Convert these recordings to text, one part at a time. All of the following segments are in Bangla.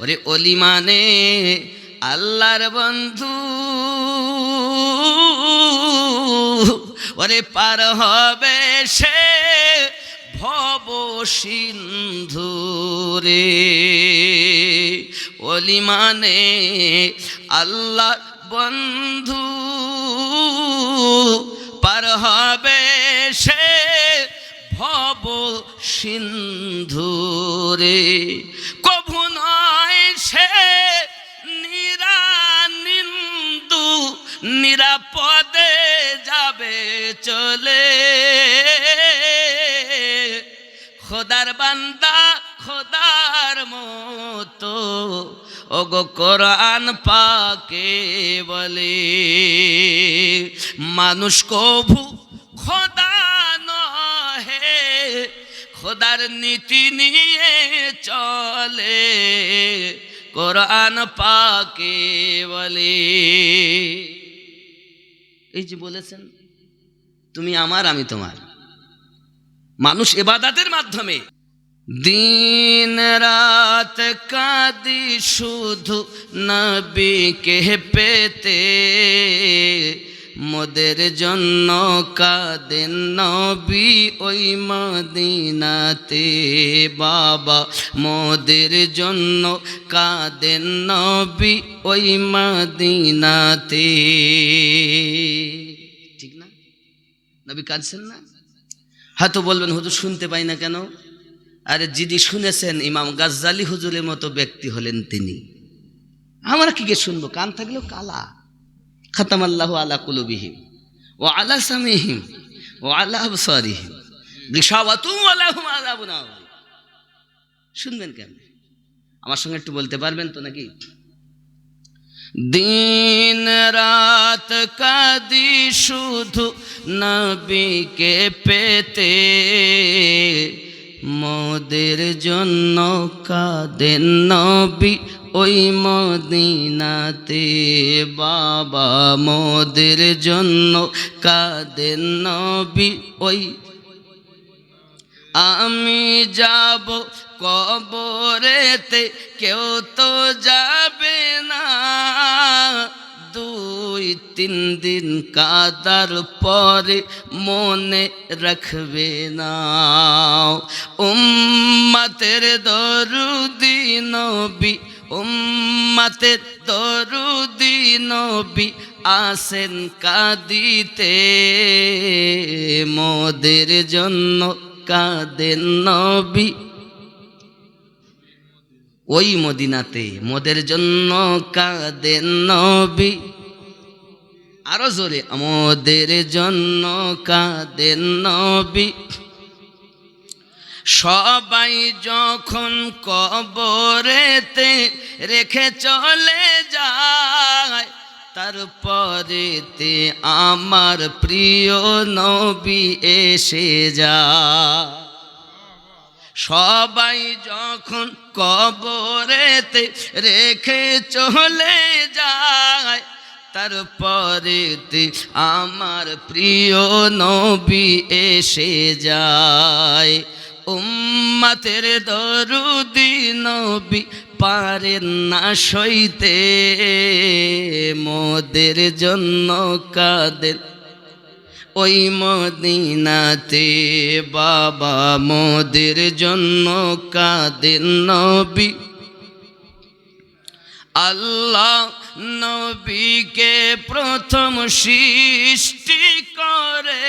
ওরে অলি মানে আল্লাহর বন্ধু। ওরে পার হবে সে ভব সিন্ধু রে। অলি মানে আল্লাহ বন্ধু। পার হবে সে ভব সিন্ধুরে কভু নিরাপদে যাবে, চলে। খোদার বান্দা, খোদার মতো। ওগো কোরআন পাকে বলে, মানুষ কভু খোদা নহে। খোদার নীতি নিয়ে চলে, কোরআন পাকে বলে। এই যে বলেছেন, তুমি আমার, আমি তোমার। মানুষ এবাদাতের মাধ্যমে দিন রাত কাদি শুধু নবীকে পেতে। মোদের জন্য কাদেন নবী ওই মদিনাতে। বাবা, মোদের জন্য কাদেন নবী ওই মদিনাতে। ঠিক না? নবী কাঁদছেন না? হয়তো বলবেন, হুজুর শুনতে পাই না কেন? আরে, যিনি শুনেছেন, ইমাম গাজ্জালি হুজুরের মতো ব্যক্তি হলেন তিনি। আমরা কি কে শুনব? কান থাকলেও কালা। খাতাম আল্লাহ আলা কুলুবিহিম ও আলা সামিহিম ও আলা আবসারিহিম। গিসাওয়াতু আলাহুম আযাবুন আযীম। শুনবেন কেন? আমার সঙ্গে একটু বলতে পারবেন তো নাকি? দিন রাত কাদি শুধু নবীকে পেতে, মোদের জন্য কাদেন নবী ওই মদিনাতে বাবা মোদের জন্য কাদেন নবী ওই। আমি যাব কবরেতে, কেউ তো যাবে না। দুই তিন দিন কাদার পরে মনে রাখবে না। উম্মাতের দরুদি নবী উম্মাতের দরুদি নবী আসেন কাদিতে, মোদের জন্য কাদেন নবী। ওই মদিনাতে মোদের জন্য কাদেন নবী। আরও জোরে, আমাদের জন্য কাদেন নবী। সবাই যখন কবরেতে রেখে চলে যায়, তারপরেতে আমার প্রিয় নবী এসে যায়। সবাই যখন কবরেতে রেখে চলে যায়, তারপরেতে আমার প্রিয় নবী এসে যায়। উম্মাতের দরুদি নবী পারেন না সইতে, মোদের জন্য কাদের ওই মদিনাতে বাবা মোদের জন্য কাদের নবী। আল্লাহ নবীকে প্রথম সৃষ্টি করে।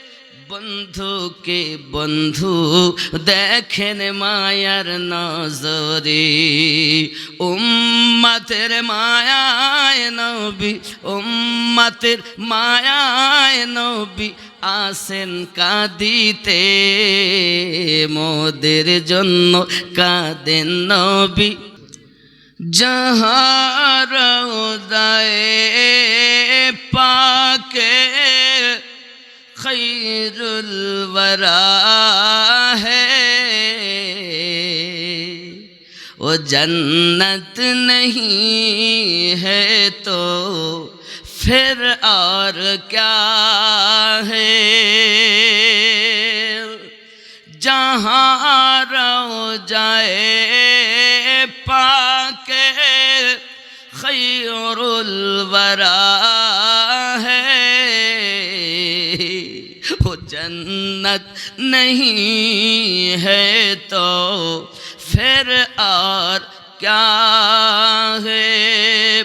বন্ধুকে বন্ধু, দেখেন মায়ার নজরে। উম্মাতের মায়ায় নবী, উম্মাতের মায়ায় নবী আসেন কাঁদিতে। মোদের জন্য কাঁদেন নবী। जहाँ خیر الورا ہے۔ وہ جنت نہیں ہے تو پھر اور کیا ہے؟ جہاں رو جائے پاک خیر الورا جنت نہیں ہے تو پھر اور کیا ہے؟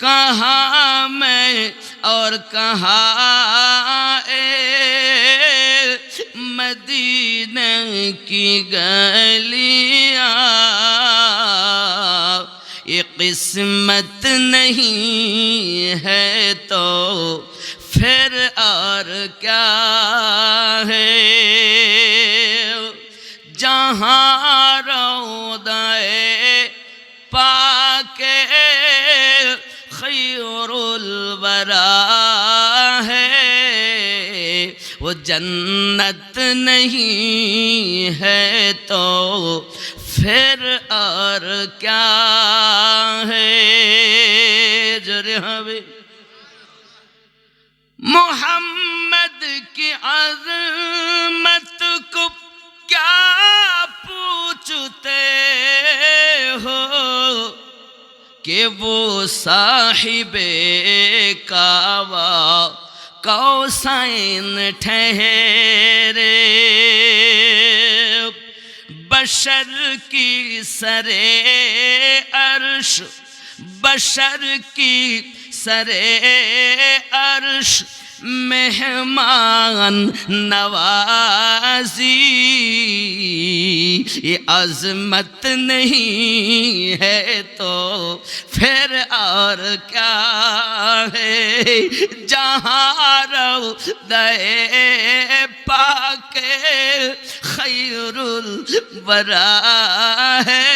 کہاں میں اور کہاں اے مدینہ کی گلیاں؟ یہ قسمت نہیں ہے تو फिर और क्या है जहाँ रोदाए पाके खैरुल वरा है वो जन्नत नहीं है तो फिर और क्या है जरे हवे मोहम्मद محمد کی عظمت کو کیا پوچھتے ہو کہ وہ صاحب کعبہ کوسین ٹھہرے؟ بشر کی سرے عرش، بشر کی سرے عرش مہمان نوازی، یہ عظمت نہیں ہے تو پھر اور کیا ہے؟ جہاں رو دے پاک خیر البرا ہے،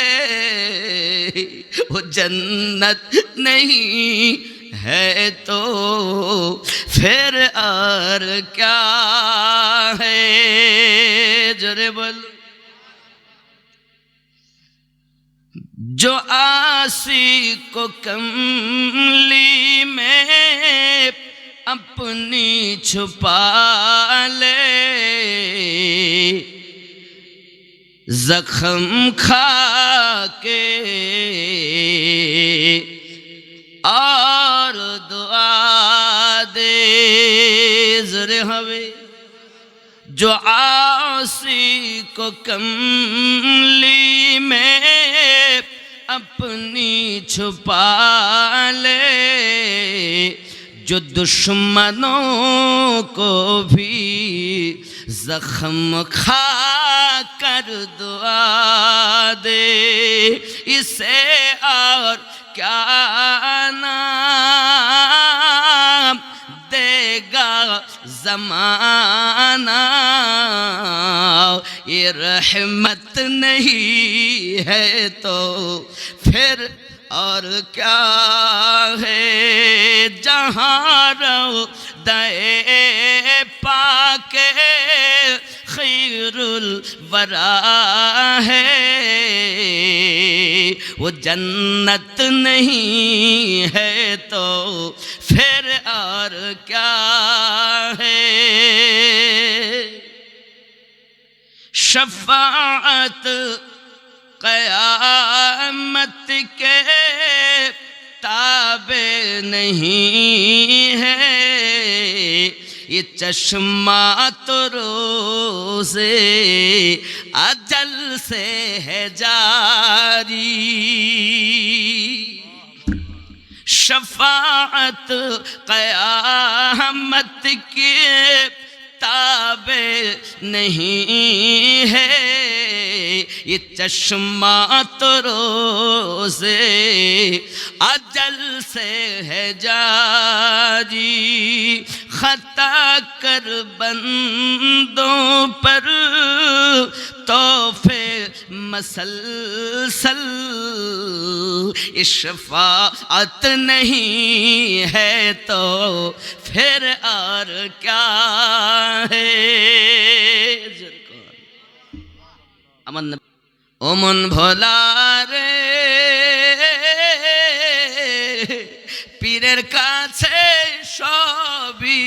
وہ جنت نہیں ہے تو پھر اور کیا ہے جرے بول جو آسی کو کملی میں اپنی چھپا لے۔ زخم کھا کے ہوئے، جو آسی کو کملی میں اپنی چھپا لے، جو دشمنوں کو بھی زخم کھا کر دعا دے، اسے اور کیا نام زمانہ یہ رحمت نہیں ہے تو پھر اور کیا ہے؟ جہاں رو دائے پاک خیر الورا ہے، وہ جنت نہیں ہے تو اور کیا ہے؟ شفاعت قیامت کے تاب نہیں ہے۔ یہ چشمہ تو روزے اجل سے ہے جاری۔ شفاعت قیامت کے تابع نہیں ہے۔ یہ چشمہ تو روز اجل سے ہے جاری۔ خطا کر بندوں پر تو مسلسل شفاعت نہیں ہے تو پھر اور کیا ہے امن امن بھولا رے পীরের কাছে সবই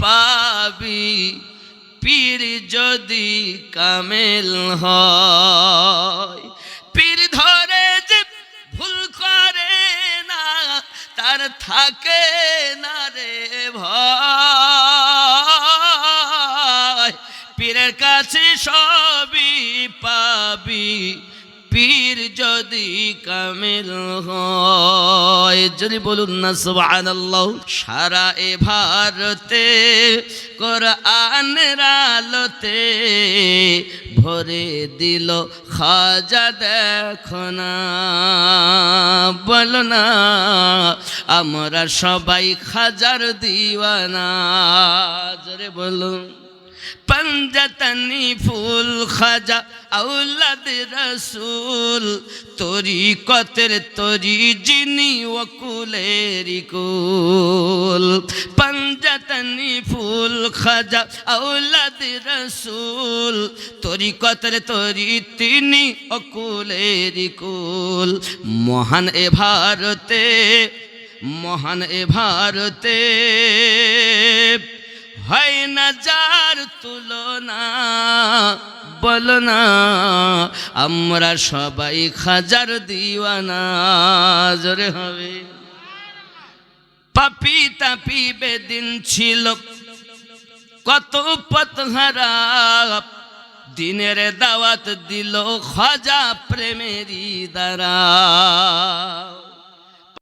পাবি পীর যদি কামেল হয়, পীর ধরে যে ভুল করে না, তার থাকে না রে ভয়। পীরের কাছে সবই পাবি যদি কামেল হয়, যদি বলুন না সুবহানাল্লাহ, সারা এ ভারতে, কোরআনের আলোতে ভরে দিল খাজা, দেখো না, বলো না, আমরা সবাই খাজার দিওয়ানা, জোরে বলুন। পঞ্জতনি ফুল খাজা আউলাদ রসুল তোরি কতের তোরি জিনি ওকুলেরি কুল। পঞ্জতনি ফুল খাজা আউলাদ রসুল তোরি কতের তোরি তিনি অকুলেরি কুল। মহান এ ভারতে, মহান এ ভারতে হয় না যার তুলনা, বলো না, আমরা সবাই খাজার দিওয়ানা, জোরে হবে। পাপি তাপি বেদিন ছিল, কত পথহারা, দিনের দাওয়াত দিল খাজা প্রেমেরই দ্বারা।